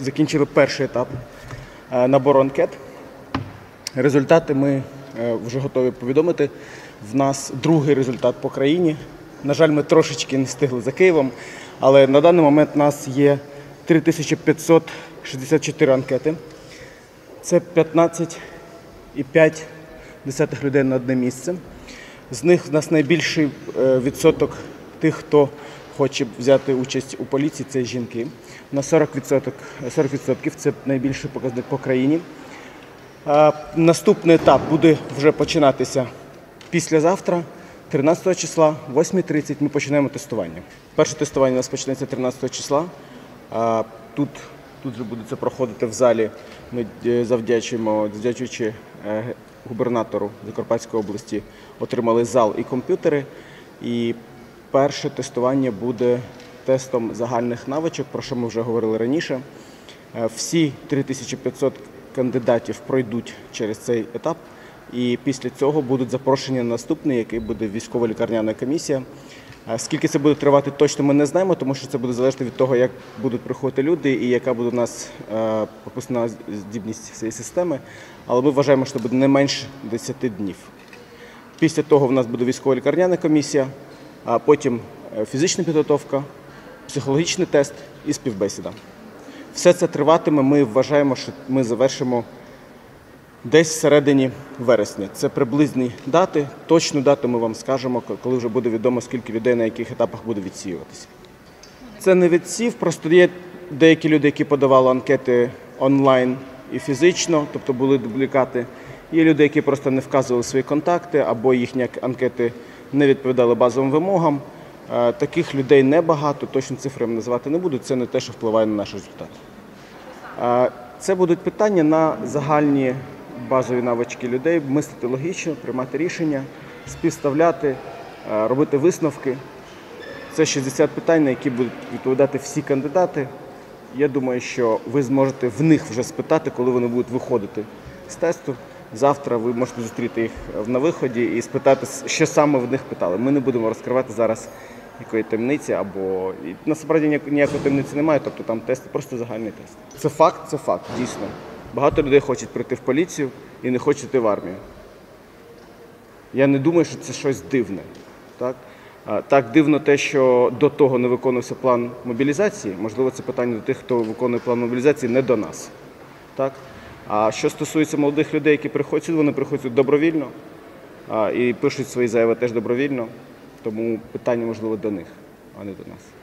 закінчили перший етап е, набору анкет. Результати ми е, вже готові повідомити. В нас другий результат по країні. На жаль, ми трошечки не встигли за Києвом, але на даний момент у нас є 3564 анкети. Це 15,5 людей на одне місце. З них в нас найбільший е, відсоток тих, хто хоче взяти участь у поліції, це жінки. На 40%, 40% це найбільший показник по країні. Наступний етап буде вже починатися післязавтра, 13 числа, 8.30 ми починаємо тестування. Перше тестування у нас почнеться 13 числа. Тут, тут же буде це проходити в залі. Ми е, завдячуємо, завдячуючи е, губернатору Закарпатської області, отримали зал і комп'ютери. І перше тестування буде тестом загальних навичок, про що ми вже говорили раніше. Е, Всі 3500 кандидатів пройдуть через цей етап, і після цього будуть запрошені на наступний, який буде військово-лікарняна комісія. Е, Скільки це буде тривати, точно ми не знаємо, тому що це буде залежати від того, як будуть приходити люди і яка буде у нас е, пропускна здібність цієї системи. Але ми вважаємо, що це буде не менше 10 днів. Після того в нас буде військово-лікарняна комісія, а потім е, фізична підготовка, психологічний тест і співбесіда. Все це триватиме. Ми вважаємо, що ми завершимо десь всередині вересня. Це приблизні дати. Точну дату ми вам скажемо, коли вже буде відомо, скільки людей на яких етапах буде відсіюватися. Це не відсів, просто є деякі люди, які подавали анкети онлайн і фізично, тобто були дублікати. Є люди, які просто не вказували свої контакти або їхні анкети не відповідали базовим вимогам. Е, Таких людей небагато, точно цифри я називати не буду. Це не те, що впливає на наш результат. Е, Це будуть питання на загальні базові навички людей, мислити логічно, приймати рішення, співставляти, е, робити висновки. Це 60 питань, на які будуть відповідати всі кандидати. Я думаю, що ви зможете в них вже спитати, коли вони будуть виходити з тесту. Завтра ви можете зустріти їх на виході і спитати, що саме в них питали. Ми не будемо розкривати зараз якої таємниці або і насправді ніякої таємниці немає, тобто там тест просто загальний тест. Це факт, це факт, дійсно. Багато людей хочуть прийти в поліцію і не хочуть йти в армію. Я не думаю, що це щось дивне. Так? Так дивно те, що до того не виконувався план мобілізації. Можливо, це питання до тих, хто виконує план мобілізації, не до нас. Так? А що стосується молодих людей, які приходять вони приходять добровільно і пишуть свої заяви теж добровільно. Тому питання, можливо, до них, а не до нас.